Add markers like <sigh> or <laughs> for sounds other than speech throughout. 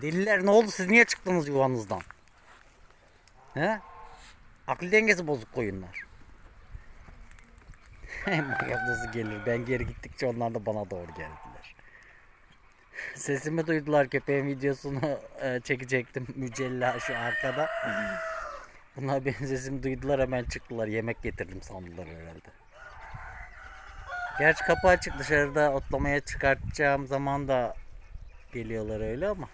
Deliler ne oldu siz niye çıktınız yuvanızdan? He? Akıl dengesi bozuk koyunlar. <laughs> Manyak nasıl gelir? Ben geri gittikçe onlar da bana doğru geldiler. Sesimi duydular köpeğin videosunu e, çekecektim mücella şu arkada. Bunlar benim sesimi duydular hemen çıktılar. Yemek getirdim sandılar herhalde. Gerçi kapı açık dışarıda otlamaya çıkartacağım zaman da geliyorlar öyle ama.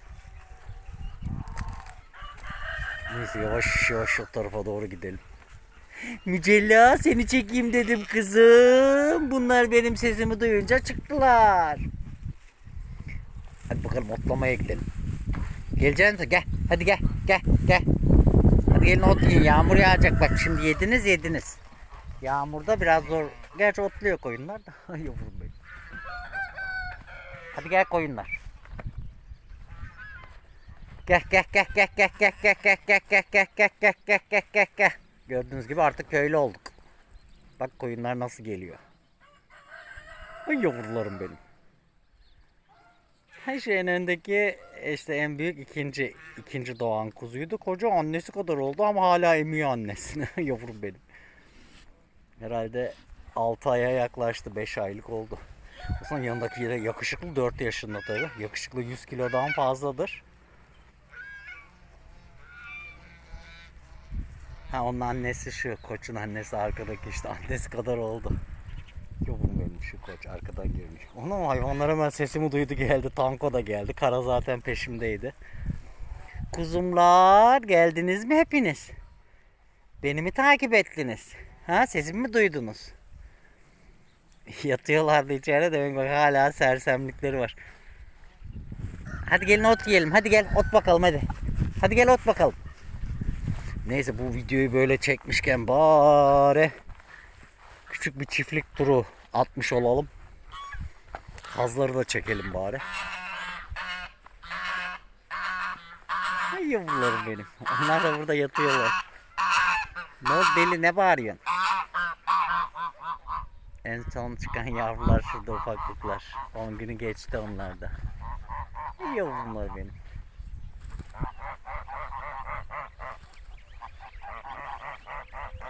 Neyse yavaş yavaş o tarafa doğru gidelim. Mücella seni çekeyim dedim kızım. Bunlar benim sesimi duyunca çıktılar. Hadi bakalım otlamaya gidelim. Geleceksin gel. Hadi gel. Gel. Gel. Hadi gelin ot yiyin. Yağmur yağacak bak şimdi yediniz yediniz. Yağmurda biraz zor. Gerçi otluyor koyunlar da. <laughs> Yavrum benim. Hadi gel koyunlar. Gel gel gel gel gel gel gel gel gel gel gel gel gel gel gel gel gel. Gördüğünüz gibi artık köylü olduk. Bak koyunlar nasıl geliyor. Ay yavrularım benim. Her şeyin önündeki işte en büyük ikinci ikinci doğan kuzuydu. Koca annesi kadar oldu ama hala emiyor annesini. Yavrum benim. Herhalde 6 aya yaklaştı. 5 aylık oldu. O zaman yanındaki yere yakışıklı 4 yaşında tabii. Yakışıklı 100 kilodan fazladır. Ha onun annesi şu. Koçun annesi arkadaki işte annesi kadar oldu. Yavrum benim şu koç arkadan görünüyor. Onun hayvanlar hemen sesimi duydu geldi. Tanko da geldi. Kara zaten peşimdeydi. Kuzumlar geldiniz mi hepiniz? Beni mi takip ettiniz? Ha sesimi mi duydunuz? Yatıyorlardı içeride demek bak hala sersemlikleri var. Hadi gelin ot yiyelim. Hadi gel ot bakalım hadi. Hadi gel ot bakalım. Neyse bu videoyu böyle çekmişken bari küçük bir çiftlik turu atmış olalım. Kazları da çekelim bari. Ay yavrularım benim. Onlar da burada yatıyorlar. Ne oldu deli ne bağırıyorsun? En son çıkan yavrular şurada ufaklıklar. 10 günü geçti onlar da. Ay yavrumlar benim.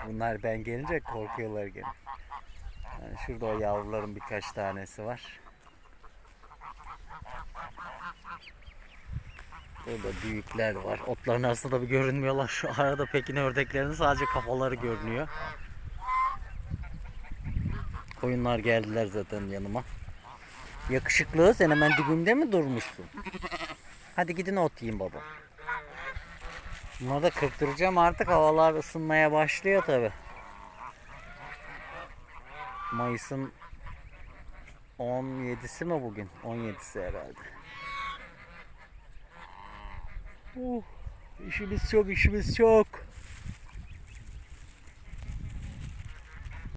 Bunlar ben gelince korkuyorlar gene. Yani şurada o yavruların birkaç tanesi var. Burada büyükler var. Otların arasında da bir görünmüyorlar. Şu arada Pekin ördeklerinin sadece kafaları görünüyor. Koyunlar geldiler zaten yanıma. Yakışıklı sen hemen dibimde mi durmuşsun? Hadi gidin ot yiyin baba. Bunları da kırptıracağım artık havalar ısınmaya başlıyor tabi. Mayıs'ın 17'si mi bugün? 17'si herhalde. Uh, işimiz çok, işimiz çok.